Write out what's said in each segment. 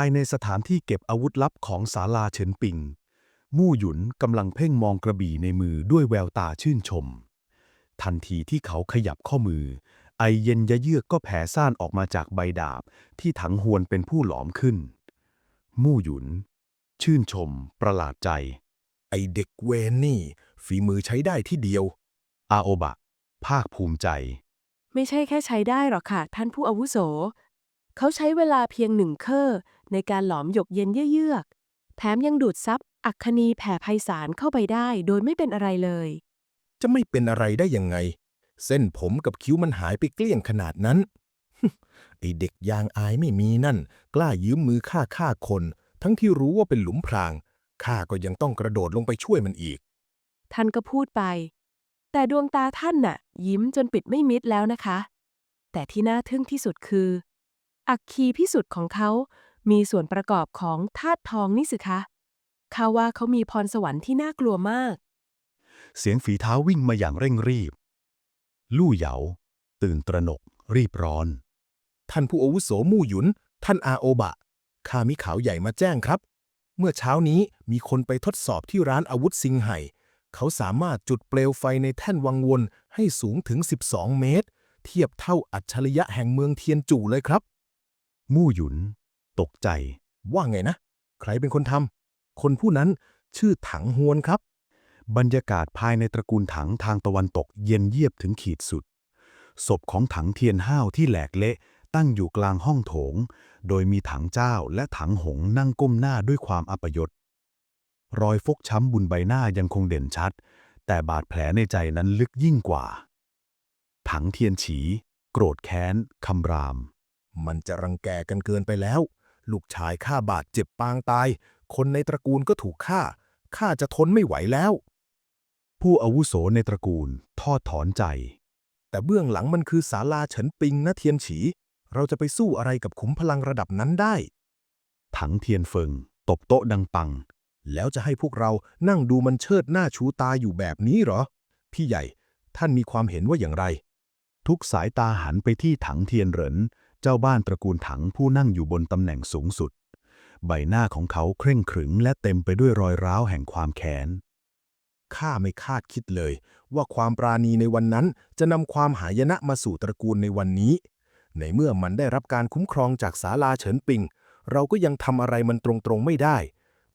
ายในสถานที่เก็บอาวุธลับของศาลาเฉินปิง มู่หยุนกำลังเพ่งมองกระบี่ในมือด้วยแววตาชื่นชม ทันทีที่เขาขยับข้อมือ ไอเย็นยะเยือกก็แผ่ซ่านออกมาจากใบดาบที่ถังหวนเป็นผู้หลอมขึ้น มู่หยุน ชื่นชม ประหลาดใจ ไอเด็กเวนนี่ ฝีมือใช้ได้ที่เดียว อาโอบะ ภาคภูมิใจ ไม่ใช่แค่ใช้ได้หรอกค่ะ ท่านผู้อาวุโส เขาใช้เวลาเพียงหนึ่งเคอร์ ในการหลอมหยกเย็นเยือกๆแถมยังดูดซับอัคคณีแผ่ไพศาลเข้าไปได้โดยไม่เป็นอะไรเลย จะไม่เป็นอะไรได้ยังไง เส้นผมกับคิ้วมันหายไปเกลี้ยงขนาดนั้น ไอเด็กยางอายไม่มีนั่น กล้ายืมมือฆ่าฆ่าคน ทั้งที่รู้ว่าเป็นหลุมพรางข้าก็ยังต้องกระโดดลงไปช่วยมันอีก ท่านก็พูดไป แต่ดวงตาท่านน่ะ ยิ้มจนปิดไม่มิดแล้วนะคะ แต่ที่น่าทึ่งที่สุดคือ อักคีพิสุทธิ์ของเขา มีส่วนประกอบของธาตุทองนี่สิคะข้าว่าเขามีพรสวรรค์ที่น่ากลัวมาก เสียงฝีเท้าวิ่งมาอย่างเร่งรีบ ลู่เหยา ตื่นตระหนก รีบร้อน ท่านผู้อาวุโสมู่หยุน ท่านอาโอบะ ข้ามีข่าวใหญ่มาแจ้งครับ เมื่อเช้านี้มีคนไปทดสอบที่ร้านอาวุธซิงไห่ เขาสามารถจุดเปลวไฟในแท่นวังวนให้สูงถึง 12 เมตร เทียบเท่าอัจฉริยะแห่งเมืองเทียนจู่เลยครับ มู่หยุน ตกใจ ว่าไงนะ ใครเป็นคนทำคนผู้นั้นชื่อถังฮวนครับ บรรยากาศภายในตระกูลถังทางตะวันตกเย็นเยียบถึงขีดสุด ศพของถังเทียนห้าวที่แหลกเละตั้งอยู่กลางห้องโถง โดยมีถังเจ้าและถังหงนั่งก้มหน้าด้วยความอัปยศ รอยฟกช้ำบุนใบหน้ายังคงเด่นชัด แต่บาดแผลในใจนั้นลึกยิ่งกว่า ถังเทียนฉี โกรธแค้นคำราม มันจะรังแกกันเกินไปแล้ว ลูกชายข้าบาดเจ็บปางตาย คนในตระกูลก็ถูกฆ่า ข้าจะทนไม่ไหวแล้ว ผู้อาวุโสในตระกูลทอดถอนใจ แต่เบื้องหลังมันคือศาลาเฉินปิงนะเทียนฉี เราจะไปสู้อะไรกับขุมพลังระดับนั้นได้ ถังเทียนเฟิง ตบโต๊ะดังปัง แล้วจะให้พวกเรานั่งดูมันเชิดหน้าชูตาอยู่แบบนี้เหรอ พี่ใหญ่ ท่านมีความเห็นว่าอย่างไร ทุกสายตาหันไปที่ถังเทียนเหริน เจ้าบ้านตระกูลถังผู้นั่งอยู่บนตำแหน่งสูงสุด ใบหน้าของเขาเคร่งขรึมและเต็มไปด้วยรอยร้าวแห่งความแค้นข้าไม่คาดคิดเลย ว่าความปราณีในวันนั้นจะนำความหายนะมาสู่ตระกูลในวันนี้ ในเมื่อมันได้รับการคุ้มครองจากศาลาเฉินปิง เราก็ยังทำอะไรมันตรงๆไม่ได้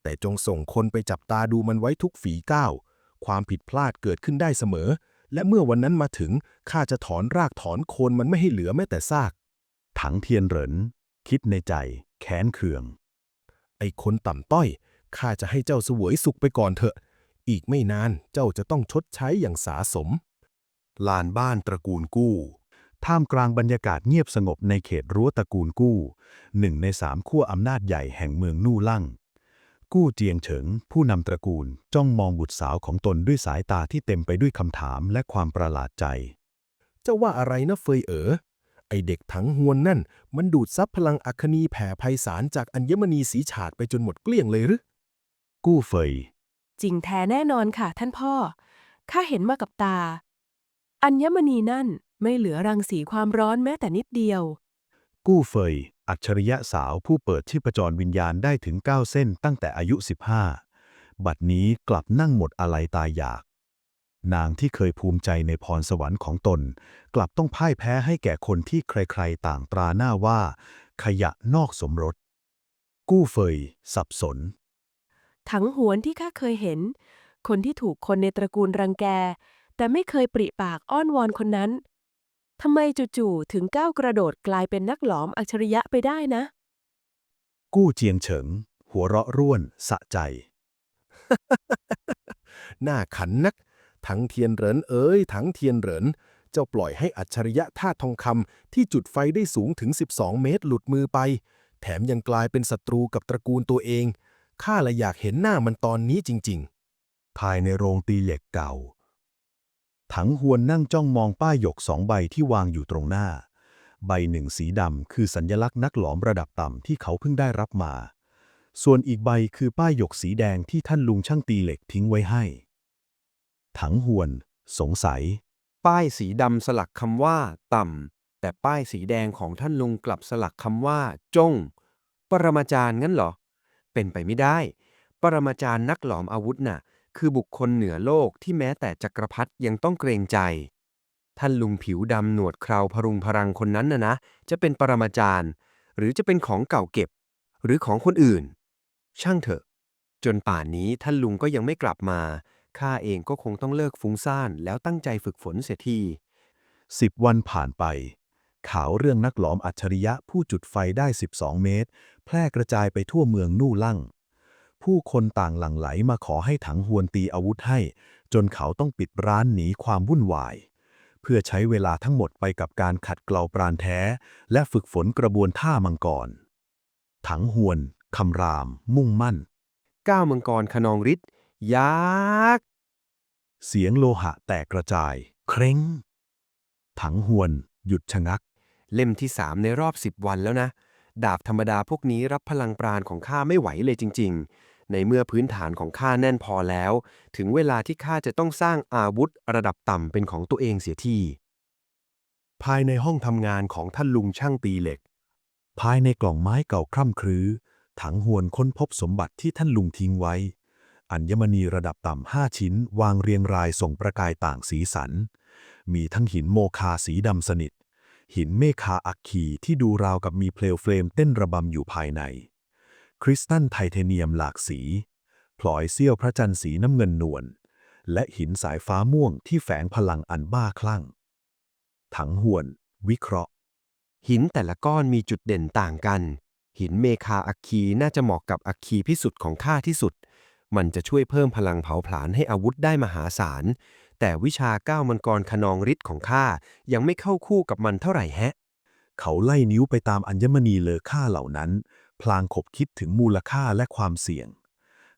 แต่จงส่งคนไปจับตาดูมันไว้ทุกฝีก้าว ความผิดพลาดเกิดขึ้นได้เสมอ และเมื่อวันนั้นมาถึงข้าจะถอนรากถอนโคนมันไม่ให้เหลือแม้แต่ซาก ถังเทียนเหริน คิดในใจ แค้นเคือง ไอ้คนต่ำต้อย ข้าจะให้เจ้าเสวยสุขไปก่อนเถอะ อีกไม่นานเจ้าจะต้องชดใช้อย่างสาสม ลานบ้านตระกูลกู้ ท่ามกลางบรรยากาศเงียบสงบในเขตรั้วตระกูลกู้ หนึ่งในสามขั้วอำนาจใหญ่แห่งเมืองนู่ลั่ง กู้เจียงเฉิง ผู้นำตระกูลจ้องมองบุตรสาวของตนด้วยสายตาที่เต็มไปด้วยคำถามและความประหลาดใจ เจ้าว่าอะไรนะเฟยเอ๋อ ไอเด็กถังหวนนั่น มันดูดซับพลังอัคคนีแผ่ไพศาลจากอัญมณีสีฉาดไปจนหมดเกลี้ยงเลยหรือ กู้เฟย จริงแท้แน่นอนค่ะท่านพ่อ ข้าเห็นมากับตา อัญมณีนั่นไม่เหลือรังสีความร้อนแม้แต่นิดเดียว กู้เฟย อัจฉริยะสาวผู้เปิดชีพจรวิญญาณได้ถึง 9 เส้นตั้งแต่อายุ 15 บัดนี้กลับนั่งหมดอะไรตายอยาก นางที่เคยภูมิใจในพรสวรรค์ของตน กลับต้องพ่ายแพ้ให้แก่คนที่ใครๆ ต่างตราหน้าว่า ขยะนอกสมรส กู้เฟย สับสนถังหวนที่ข้าเคยเห็น คนที่ถูกคนในตระกูลรังแก แต่ไม่เคยปริปากอ้อนวอนคนนั้นทำไมจู่ๆถึงก้าวกระโดดกลายเป็นนักหลอมอัจฉริยะไปได้นะ กู้เจียงเฉิง หัวเราะร่วน สะใจ หน้าขันนัก ถังเทียนเหรินเอ๋ยถังเทียนเหรินเจ้าปล่อยให้อัจฉริยะธาตุทองคำที่จุดไฟได้สูงถึง 12 เมตรหลุดมือไป แถมยังกลายเป็นศัตรูกับตระกูลตัวเอง ข้าละอยากเห็นหน้ามันตอนนี้จริง ๆ ภายในโรงตีเหล็กเก่า ถังหวนนั่งจ้องมองป้ายหยกสองใบที่วางอยู่ตรงหน้า ใบหนึ่งสีดำคือสัญลักษณ์นักหลอมระดับต่ำที่เขาเพิ่งได้รับมา ส่วนอีกใบคือป้ายหยกสีแดงที่ท่านลุงช่างตีเหล็กทิ้งไว้ให้ ถังหวน สงสัย ป้ายสีดำสลักคำว่า ต่ำ แต่ป้ายสีแดงของท่านลุงกลับสลักคำว่า จง ปรมาจารย์งั้นเหรอ เป็นไปไม่ได้ ปรมาจารย์นักหลอมอาวุธน่ะ คือบุคคลเหนือโลกที่แม้แต่จักรพรรดิยังต้องเกรงใจ ท่านลุงผิวดำหนวดเคราพรุงพรังคนนั้นน่ะนะ จะเป็นปรมาจารย์ หรือจะเป็นของเก่าเก็บ หรือของคนอื่น ช่างเถอะ จนป่านนี้ท่านลุงก็ยังไม่กลับมา ข้าเองก็คงต้องเลิกฟุ้งซ่านแล้วตั้งใจฝึกฝนเสียทีสิบวันผ่านไป ข่าวเรื่องนักหลอมอัจฉริยะผู้จุดไฟได้ 12 เมตร แพร่กระจายไปทั่วเมืองนู่ลั่ง ผู้คนต่างหลั่งไหลมาขอให้ถังหวนตีอาวุธให้ จนเขาต้องปิดร้านหนีความวุ่นวาย เพื่อใช้เวลาทั้งหมดไปกับการขัดเกลาปราณแท้ และฝึกฝนกระบวนท่ามังกร ถังหวนคำราม มุ่งมั่น ก้าวมังกรขนองฤทธิ์ ยักษ์ เสียงโลหะแตกกระจาย เคร่งถังหวน หยุดชะงัก เล่มที่สามในรอบสิบวันแล้วนะ ดาบธรรมดาพวกนี้รับพลังปราณของข้าไม่ไหวเลยจริง ๆ ในเมื่อพื้นฐานของข้าแน่นพอแล้ว ถึงเวลาที่ข้าจะต้องสร้างอาวุธระดับต่ำเป็นของตัวเองเสียทีภายในห้องทำงานของท่านลุงช่างตีเหล็ก ภายในกล่องไม้เก่าคร่ำครื้อ ถังหวนค้นพบสมบัติที่ท่านลุงทิ้งไว้ อัญมณีระดับต่ำห้าชิ้น วางเรียงรายส่งประกายต่างสีสัน มีทั้งหินโมคาสีดำสนิท หินเมคาอัคคีที่ดูราวกับมีเปลวเฟลมเต้นระบำอยู่ภายใน คริสตัลไทเทเนียมหลากสี พลอยเสี้ยวพระจันทร์สีน้ำเงินนวล และหินสายฟ้าม่วงที่แฝงพลังอันบ้าคลั่ง ถังหวน วิเคราะห์ หินแต่ละก้อนมีจุดเด่นต่างกัน หินเมคาอัคคีน่าจะเหมาะกับอัคคีพิสุทธิ์ของข้าที่สุด มันจะช่วยเพิ่มพลังเผาผลาญให้อาวุธได้มหาศาล แต่วิชาก้าวมังกรขนองฤทธิ์ของข้ายังไม่เข้าคู่กับมันเท่าไหร่แฮะ เขาไล่นิ้วไปตามอัญมณีเลอค่าเหล่านั้น พลางขบคิดถึงมูลค่าและความเสี่ยง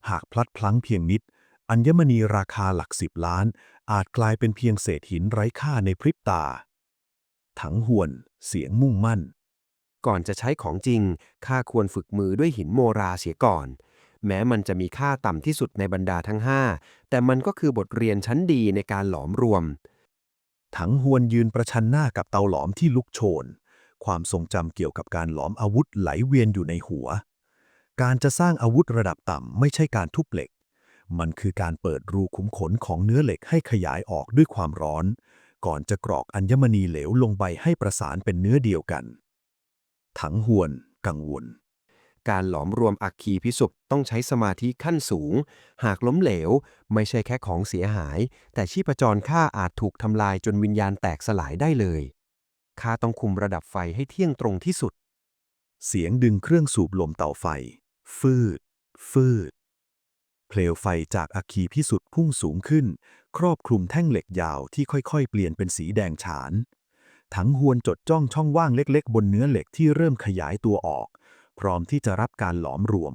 หากพลัดพลั้งเพียงนิด อัญมณีราคาหลักสิบล้าน อาจกลายเป็นเพียงเศษหินไร้ค่าในพริบตา ถังหวน เสียงมุ่งมั่น ก่อนจะใช้ของจริงข้าควรฝึกมือด้วยหินโมราเสียก่อน แม้มันจะมีค่าต่ำที่สุดในบรรดาทั้งห้าแต่มันก็คือบทเรียนชั้นดีในการหลอมรวม ถังหวนยืนประชันหน้ากับเตาหลอมที่ลุกโชน ความทรงจำเกี่ยวกับการหลอมอาวุธไหลเวียนอยู่ในหัว การจะสร้างอาวุธระดับต่ำไม่ใช่การทุบเหล็ก มันคือการเปิดรูขุมขนของเนื้อเหล็กให้ขยายออกด้วยความร้อน ก่อนจะกรอกอัญมณีเหลวลงไปให้ประสานเป็นเนื้อเดียวกัน ถังหวน กังวล การหลอมรวมอัคคีพิสุทธ์ต้องใช้สมาธิขั้นสูง หากล้มเหลว ไม่ใช่แค่ของเสียหาย แต่ชีพจรข้าอาจถูกทำลายจนวิญญาณแตกสลายได้เลยข้าต้องคุมระดับไฟให้เที่ยงตรงที่สุด เสียงดึงเครื่องสูบลมเตาไฟ ฟืด ฟืดเปลวไฟจากอัคคีพิสุทธิ์พุ่งสูงขึ้น ครอบคลุมแท่งเหล็กยาวที่ค่อยๆ เปลี่ยนเป็นสีแดงฉานถังหวนจดจ้องช่องว่างเล็กๆ บนเนื้อเหล็กที่เริ่มขยายตัวออก พร้อมที่จะรับการหลอมรวม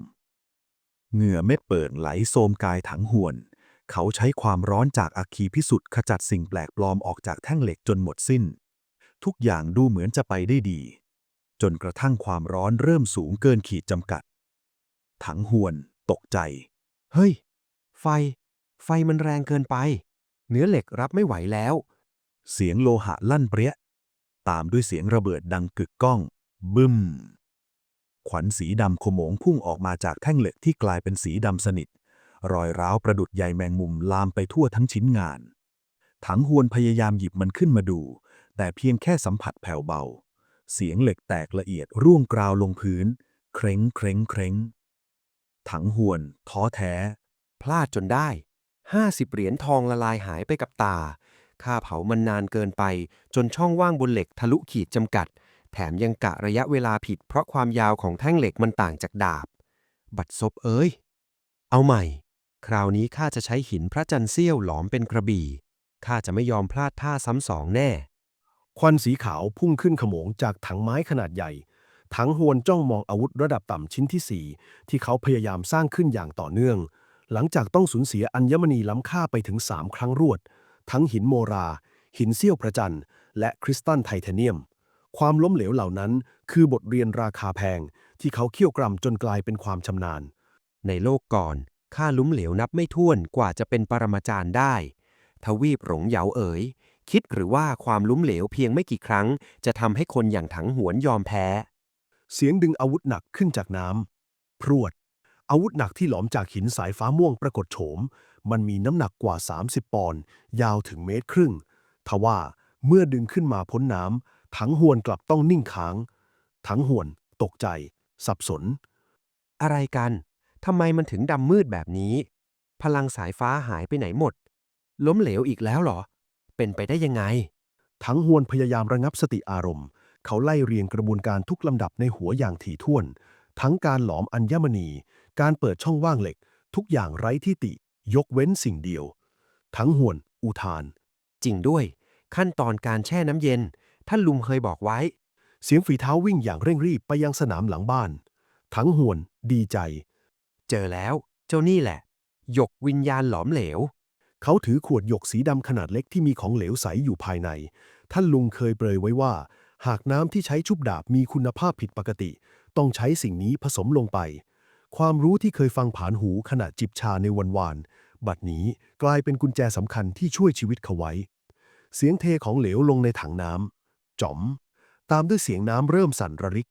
เหงื่อเม็ดเปิ่งไหลโซมกายถังหวน เขาใช้ความร้อนจากอัคคีพิสุทธิ์ขจัดสิ่งแปลกปลอมออกจากแท่งเหล็กจนหมดสิ้น ทุกอย่างดูเหมือนจะไปได้ดี จนกระทั่งความร้อนเริ่มสูงเกินขีดจำกัด ถังหวน ตกใจ เฮ้ย ไฟ ไฟมันแรงเกินไป เนื้อเหล็กรับไม่ไหวแล้ว เสียงโลหะลั่นเปรี้ยตามด้วยเสียงระเบิดดังกึกก้อง บึ้ม ขวัญสีดำขโมงพุ่งออกมาจากแท่งเหล็กที่กลายเป็นสีดำสนิท รอยร้าวประดุดใยแมงมุมลามไปทั่วทั้งชิ้นงาน ถังหวนพยายามหยิบมันขึ้นมาดู แต่เพียงแค่สัมผัสแผ่วเบา เสียงเหล็กแตกละเอียดร่วงกราวลงพื้น เคร้งเคร้งเคร้งถังหวน ท้อแท้ พลาดจนได้50เหรียญทองละลายหายไปกับตาค่าเผามันนานเกินไป จนช่องว่างบนเหล็กทะลุขีดจำกัด แถมยังกะระยะเวลาผิด เพราะความยาวของแท่งเหล็กมันต่างจากดาบ บัดซบเอ้ย เอาใหม่ คราวนี้ข้าจะใช้หินพระจันทร์เสี้ยวหลอมเป็นกระบี่ ข้าจะไม่ยอมพลาดท่าซ้ำสองแน่ ควันสีขาวพุ่งขึ้นขโมงจากถังไม้ขนาดใหญ่ถังหวนจ้องมองอาวุธระดับต่ำชิ้นที่4ที่เขาพยายามสร้างขึ้นอย่างต่อเนื่อง หลังจากต้องสูญเสียอัญมณีล้ำค่าไปถึง3ครั้งรวด ทั้งหินโมรา หินเสี้ยวพระจันทร์และคริสตัลไทเทเนียม ความล้มเหลวเหล่านั้น คือบทเรียนราคาแพง ที่เขาเคี่ยวกรำจนกลายเป็นความชำนาญ ในโลกก่อนข้าลุ้มเหลวนับไม่ถ้วนกว่าจะเป็นปรมาจารย์ได้ ทวีปหลงเหยาเอ๋ย คิดหรือว่าความลุ้มเหลวเพียงไม่กี่ครั้ง จะทำให้คนอย่างถังหวนยอมแพ้ เสียงดึงอาวุธหนักขึ้นจากน้ำพรวด อาวุธหนักที่หลอมจากหินสายฟ้าม่วงปรากฏโฉม มันมีน้ำหนักกว่า 30 ปอนด์ยาวถึงเมตรครึ่งทว่าเมื่อดึงขึ้นมาพ้นน้ำ ถังหวนกลับต้องนิ่งค้างถังหวนตกใจ สับสน อะไรกัน ทำไมมันถึงดำมืดแบบนี้ พลังสายฟ้าหายไปไหนหมด ล้มเหลวอีกแล้วเหรอ เป็นไปได้ยังไง ทั้งหวนพยายามระงับสติอารมณ์ เขาไล่เรียงกระบวนการทุกลำดับในหัวอย่างถี่ถ้วน ทั้งการหลอมอัญมณี การเปิดช่องว่างเหล็ก ทุกอย่างไร้ที่ติ ยกเว้นสิ่งเดียว ทั้งหวน อุทาน จริงด้วย ขั้นตอนการแช่น้ำเย็น ท่านลุงเคยบอกไว้ เสียงฝีเท้าวิ่งอย่างเร่งรีบไปยังสนามหลังบ้าน ทั้งหวนดีใจ เจอแล้ว เจ้านี่แหละ หยกวิญญาณหลอมเหลว เขาถือขวดหยกสีดำขนาดเล็กที่มีของเหลวใสอยู่ภายใน ท่านลุงเคยเปรยไว้ว่า หากน้ำที่ใช้ชุบดาบมีคุณภาพผิดปกติ ต้องใช้สิ่งนี้ผสมลงไป ความรู้ที่เคยฟังผ่านหูขณะจิบชาในวันวานบัดนี้กลายเป็นกุญแจสำคัญที่ช่วยชีวิตเขาไว้ เสียงเทของเหลวลงในถังน้ำ จ๋อม ตามด้วยเสียงน้ำเริ่มสั่นระริก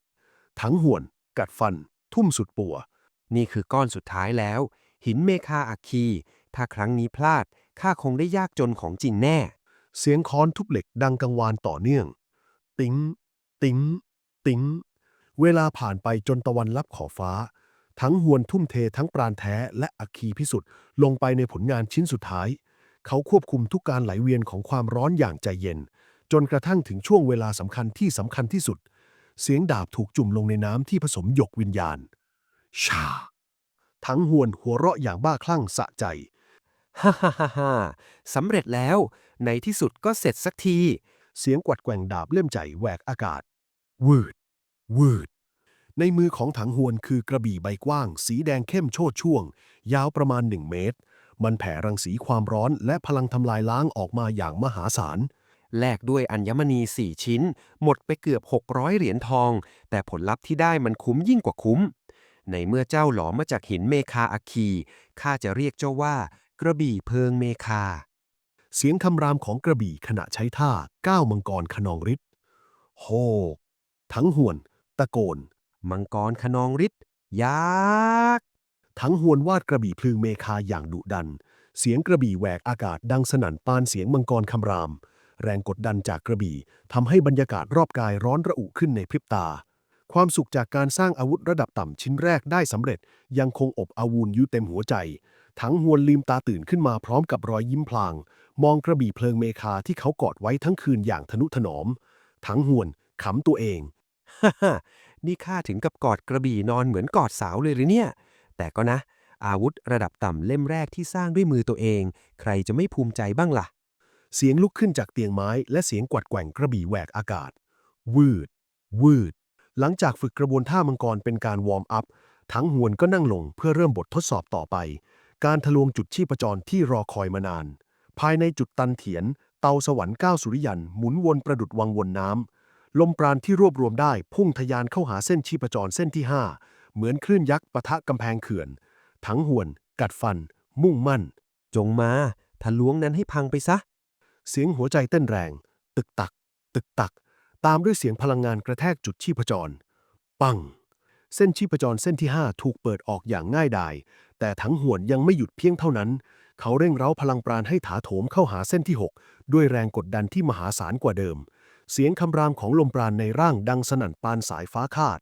ถังห่วน กัดฟัน ทุ่มสุดปัว นี่คือก้อนสุดท้ายแล้ว หินเมคาอัคคี ถ้าครั้งนี้พลาดข้าคงได้ยากจนของจริงแน่ เสียงค้อนทุบเหล็กดังกังวานต่อเนื่อง ติ๋งติ๋งติ๋งเวลาผ่านไปจนตะวันลับขอบฟ้า ทั้งหวนทุ่มเททั้งปราณแท้และอัคคีพิสุทธิ์ลงไปในผลงานชิ้นสุดท้าย เขาควบคุมทุกการไหลเวียนของความร้อนอย่างใจเย็น จนกระทั่งถึงช่วงเวลาสำคัญที่สำคัญที่สุด เสียงดาบถูกจุ่มลงในน้ำที่ผสมหยกวิญญาณ ชา ทั้งหวนหัวเราะอย่างบ้าคลั่งสะใจ ฮ่าฮ่าฮ่าฮ่าสำเร็จแล้ว ในที่สุดก็เสร็จสักที เสียงกวัดแกว่งดาบเล่มใจแหวกอากาศ วืด วืด ในมือของถังหวนคือกระบี่ใบกว้าง สีแดงเข้มโชดช่วง ยาวประมาณหนึ่งเมตร มันแผ่รังสีความร้อนและพลังทำลายล้างออกมาอย่างมหาศาล แลกด้วยอัญมณี 4 ชิ้น หมดไปเกือบ 600 เหรียญทอง แต่ผลลัพธ์ที่ได้มันคุ้มยิ่งกว่าคุ้ม ในเมื่อเจ้าหลอมมาจากหินเมคาอัคคีข้าจะเรียกเจ้าว่า กระบี่เพิงเมคา เสียงคำรามของกระบี่ขณะใช้ท่าก้าวมังกรขนองฤทธิ์โฮกทั้งหวน ตะโกน มังกรขนองฤทธิ์ยักษ์ทั้งหวนวาดกระบี่พลึงเมคาอย่างดุดัน เสียงกระบี่แหวกอากาศดังสนั่นปานเสียงมังกรคำราม แรงกดดันจากกระบี่ทำให้บรรยากาศรอบกายร้อนระอุขึ้นในพริบตา ความสุขจากการสร้างอาวุธระดับต่ำชิ้นแรกได้สำเร็จ ยังคงอบอาวูนอยู่เต็มหัวใจ ทั้งหวนลืมตาตื่นขึ้นมาพร้อมกับรอยยิ้มพลาง มองกระบี่เพลิงเมคาที่เขากอดไว้ทั้งคืนอย่างทนุถนอม ทั้งหวนขำตัวเองฮ่าฮ่านี่ข้าถึงกับกอดกระบี่นอนเหมือนกอดสาวเลยหรือเนี่ย แต่ก็นะ อาวุธระดับต่ำเล่มแรกที่สร้างด้วยมือตัวเอง ใครจะไม่ภูมิใจบ้างล่ะ เสียงลุกขึ้นจากเตียงไม้และเสียงกวัดแกว่งกระบี่แหวกอากาศ วืด วืด หลังจากฝึกกระบวนท่ามังกรเป็นการวอร์มอัพ ทั้งหวนก็นั่งลงเพื่อเริ่มบททดสอบต่อไป การทะลวงจุดชีพจรที่รอคอยมานาน ภายในจุดตันเถียน เตาสวรรค์ก้าวสุริยันหมุนวนประดุดวังวนน้ำ ลมปราณที่รวบรวมได้พุ่งทะยานเข้าหาเส้นชีพจรเส้นที่ 5 เหมือนคลื่นยักษ์ปะทะกำแพงเขื่อน ทั้งหวน กัดฟัน มุ่งมั่น จงมาทะลวงนั้นให้พังไปซะ เสียงหัวใจเต้นแรง ตึกตัก ตึกตัก ตามด้วยเสียงพลังงานกระแทกจุดชีพจร ปัง เส้นชีพจรเส้นที่ 5 ถูกเปิดออกอย่างง่ายดาย แต่ทั้งหวนยังไม่หยุดเพียงเท่านั้น เขาเร่งเร้าพลังปราณให้ถาโถมเข้าหาเส้นที่ 6 ด้วยแรงกดดันที่มหาศาลกว่าเดิม เสียงคำรามของลมปราณในร่างดังสนั่นปานสายฟ้าคาด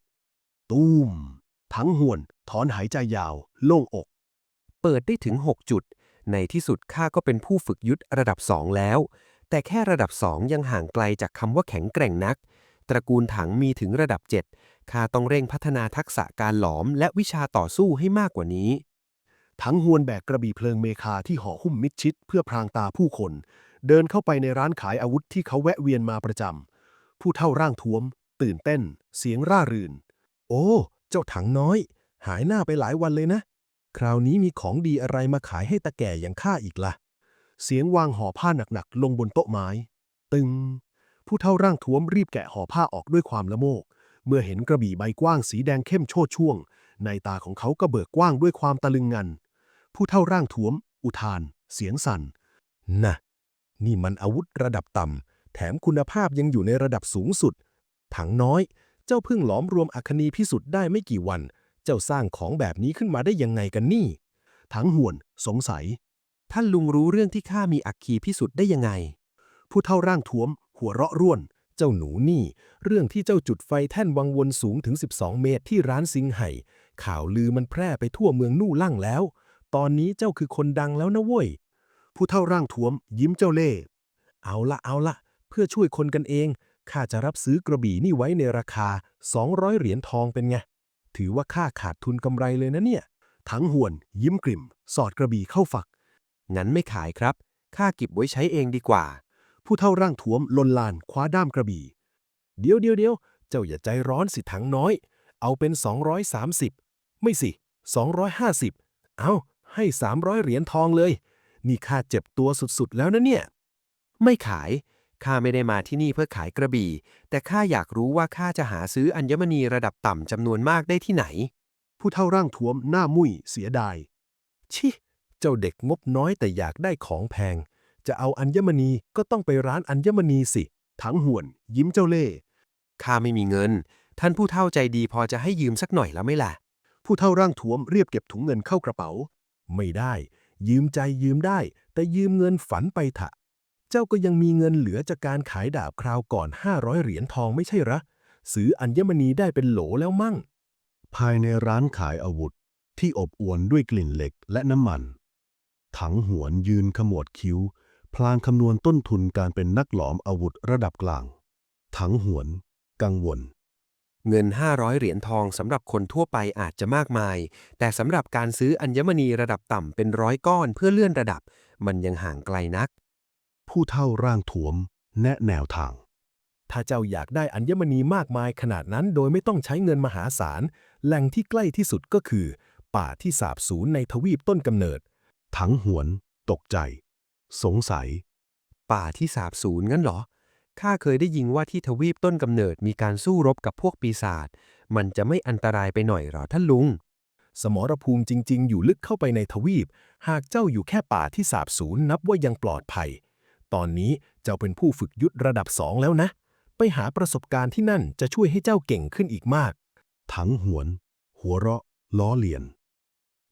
ตูม ทั้งหวนถอนหายใจยาว โล่งอก เปิดได้ถึง 6 จุด ในที่สุดข้าก็เป็นผู้ฝึกยุทธระดับ2แล้ว แต่แค่ระดับ2ยังห่างไกลจากคำว่าแข็งแกร่งนัก ตระกูลถังมีถึงระดับ7ข้าต้องเร่งพัฒนาทักษะการหลอมและวิชาต่อสู้ให้มากกว่านี้ ทั้งหวนแบกกระบี่เพลิงเมคาที่ห่อหุ้มมิดชิด เพื่อพรางตาผู้คน เดินเข้าไปในร้านขายอาวุธที่เขาแวะเวียนมาประจำผู้เท่าร่างท้วม ตื่นเต้น เสียงร่ารื่น โอ้ เจ้าถังน้อย หายหน้าไปหลายวันเลยนะ คราวนี้มีของดีอะไรมาขายให้ตาแก่อย่างข้าอีกละ่ะ เสียงวางห่อผ้าหนักๆ ลงบนโต๊ะไม้ ตึง ผู้เท่าร่างท้วมรีบแกะห่อผ้าออกด้วยความละโมก เมื่อเห็นกระบี่ใบกว้างสีแดงเข้มโชดช่วง ในตาของเขาก็เบิกกว้างด้วยความตะลึงงัน ผู้เท่าร่างท้วม อุทาน เสียงสั่น น่ะ นี่มันอาวุธระดับต่ำ แถมคุณภาพยังอยู่ในระดับสูงสุด ถังน้อย เจ้าเพิ่งหลอมรวมอัคนีพิสุทธิ์ได้ไม่กี่วัน เจ้าสร้างของแบบนี้ขึ้นมาได้ยังไงกันนี่ถังห่วนสงสัย ท่านลุงรู้เรื่องที่ข้ามีอัคคีพิสุทธิ์ได้ยังไง ผู้เท่าร่างท้วม หัวเราะร่วน เจ้าหนูนี่ เรื่องที่เจ้าจุดไฟแท่นวังวนสูงถึง 12 เมตรที่ร้านซิงไห่ ข่าวลือมันแพร่ไปทั่วเมืองนู่ลั่งแล้ว ตอนนี้เจ้าคือคนดังแล้วนะเว้ย ผู้เท่าร่างท้วม ยิ้มเจ้าเล่ห์เอาละเอาละเพื่อช่วยคนกันเองข้าจะรับซื้อกระบี่นี่ไว้ในราคา 200 เหรียญทองเป็นไง ถือว่าข้าขาดทุนกำไรเลยนะเนี่ยถังหวน ยิ้มกลิ่ม สอดกระบี่เข้าฝัก งั้นไม่ขายครับข้าเก็บไว้ใช้เองดีกว่า ผู้เท่าร่างท้วมลนลานคว้าด้ามกระบี่ เดี๋ยวเดี๋ยวเดี๋ยวเจ้าอย่าใจร้อนสิถังน้อย เอาเป็น 230 ไม่สิ 250 เอาให้ 300 เหรียญทองเลย นี่ข้าเจ็บตัวสุดๆแล้วนะเนี่ย ไม่ขาย ข้าไม่ได้มาที่นี่เพื่อขายกระบี่ แต่ข้าอยากรู้ว่าข้าจะหาซื้ออัญมณีระดับต่ำจำนวนมากได้ที่ไหน ผู้เท่าร่างท้วมหน้ามุ้ยเสียดาย ชิ เจ้าเด็กงบน้อยแต่อยากได้ของแพง จะเอาอัญมณีก็ต้องไปร้านอัญมณีสิถังหวน ยิ้มเจ้าเล่ห์ข้าไม่มีเงิน ท่านผู้เฒ่าใจดีพอจะให้ยืมสักหน่อยแล้วไหม่ล่ะ ผู้เท่าร่างท้วมเรียบเก็บถุงเงินเข้ากระเป๋า ไม่ได้ ยืมใจยืมได้ แต่ยืมเงินฝันไปเถอะเจ้าก็ยังมีเงินเหลือจากการขายดาบคราวก่อน 500 เหรียญทองไม่ใช่เหรอซื้ออัญมณีได้เป็นโหลแล้วมั่ง ภายในร้านขายอาวุธที่อบอวลด้วยกลิ่นเหล็กและน้ำมัน ถังหวนยืนขมวดคิ้ว พลางคำนวณต้นทุนการเป็นนักหลอมอาวุธระดับกลาง ถังหวน กังวล เงิน 500 เหรียญทองสำหรับคนทั่วไปอาจจะมากมาย แต่สำหรับการซื้ออัญมณีระดับต่ำเป็นร้อยก้อนเพื่อเลื่อนระดับ มันยังห่างไกลนัก ผู้เท่าร่างท้วม แนะแนวทาง ถ้าเจ้าอยากได้อัญมณีมากมายขนาดนั้นโดยไม่ต้องใช้เงินมหาศาล แหล่งที่ใกล้ที่สุดก็คือ ป่าที่สาบสูญในทวีปต้นกำเนิดถังหวน ตกใจ สงสัย ป่าที่สาบสูญงั้นเหรอ ข้าเคยได้ยินว่าที่ทวีปต้นกำเนิดมีการสู้รบกับพวกปีศาจ มันจะไม่อันตรายไปหน่อยเหรอท่านลุง สมรภูมิจริง ๆ อยู่ลึกเข้าไปในทวีป หากเจ้าอยู่แค่ป่าที่สาบสูญนับว่ายังปลอดภัย ตอนนี้เจ้าเป็นผู้ฝึกยุทธระดับสองแล้วนะ ไปหาประสบการณ์ที่นั่นจะช่วยให้เจ้าเก่งขึ้นอีกมาก ถังหวน หัวเราะ ล้อเลียน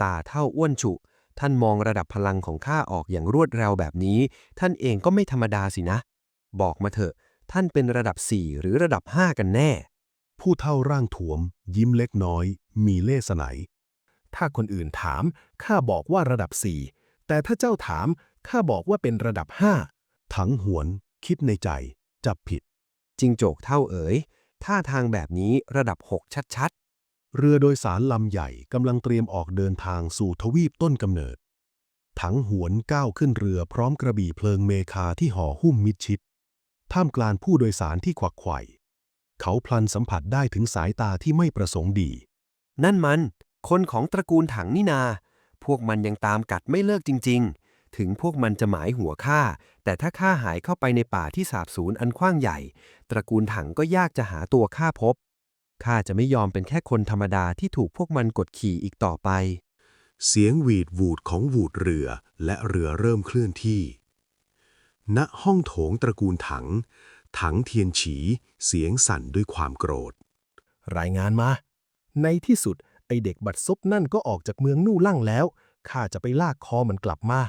ตาเท่าอ้วนฉุ ท่านมองระดับพลังของข้าออกอย่างรวดเร็วแบบนี้ ท่านเองก็ไม่ธรรมดาสินะ บอกมาเถอะ ท่านเป็นระดับ4หรือระดับ5กันแน่ ผู้เท่าร่างท้วม ยิ้มเล็กน้อย มีเล่ห์ไสนยถ้าคนอื่นถาม ข้าบอกว่าระดับ4แต่ถ้าเจ้าถาม ข้าบอกว่าเป็นระดับ ถังหวน คิดในใจ จับผิด จิงโจกเท่าเอ๋ยท่าทางแบบนี้ระดับ6ชัดเรือโดยสารลำใหญ่กำลังเตรียมออกเดินทางสู่ทวีปต้นกำเนิด ถังหวนก้าวขึ้นเรือพร้อมกระบี่เพลิงเมคาที่ห่อหุ้มมิดชิด ท่ามกลางผู้โดยสารที่ขวักไขว่เขาพลันสัมผัสได้ถึงสายตาที่ไม่ประสงค์ดีๆนั่นมัน คนของตระกูลถังนี่นา พวกมันยังตามกัดไม่เลิกจริงๆ ถึงพวกมันจะหมายหัวข้าแต่ถ้าข้าหายเข้าไปในป่าที่สาบสูญอันกว้างใหญ่ ตระกูลถังก็ยากจะหาตัวข้าพบข้าจะไม่ยอมเป็นแค่คนธรรมดาที่ถูกพวกมันกดขี่อีกต่อไป เสียงหวีดวูดของวูดเรือและเรือเริ่มเคลื่อนที่ ณห้องโถงตระกูลถัง ถังเทียนฉี เสียงสั่นด้วยความโกรธ5รายงานมา ในที่สุด ไอเด็กบัดซบนั่นก็ออกจากเมืองนู่ลั่งแล้วข้าจะไปลากคอมันกลับมา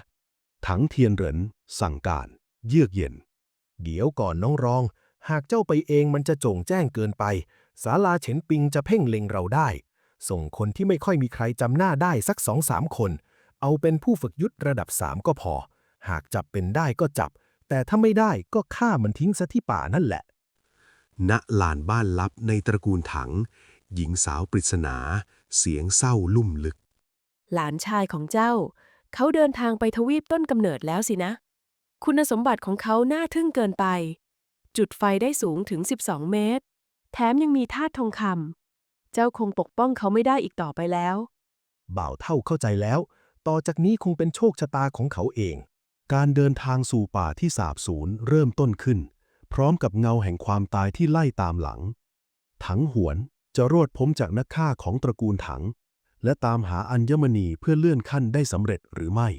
ถังเทียนเหรินสั่งการ เยือกเย็น เดี๋ยวก่อนน้องรอง หากเจ้าไปเองมันจะโจ่งแจ้งเกินไปศาลาเฉินปิงจะเพ่งเล็งเราได้ ส่งคนที่ไม่ค่อยมีใครจำหน้าได้สักสองสามคน เอาเป็นผู้ฝึกยุทธระดับสามก็พอ หากจับเป็นได้ก็จับ แต่ถ้าไม่ได้ก็ฆ่ามันทิ้งซะที่ป่านั่นแหละ ณลานบ้านลับในตระกูลถัง หญิงสาวปริศนา เสียงเศร้าลุ่มลึก หลานชายของเจ้า เขาเดินทางไปทวีปต้นกำเนิดแล้วสินะ คุณสมบัติของเขาน่าทึ่งเกินไป จุดไฟได้สูงถึง 12 เมตร แถมยังมีธาตุทองคำ เจ้าคงปกป้องเขาไม่ได้อีกต่อไปแล้ว บ่าวเท่าเข้าใจแล้ว ต่อจากนี้คงเป็นโชคชะตาของเขาเอง การเดินทางสู่ป่าที่สาบสูญเริ่มต้นขึ้น พร้อมกับเงาแห่งความตายที่ไล่ตามหลัง ถังหวนจะรอดพ้นจากนักฆ่าของตระกูลถัง และตามหาอัญมณีเพื่อเลื่อนขั้นได้สำเร็จหรือไม่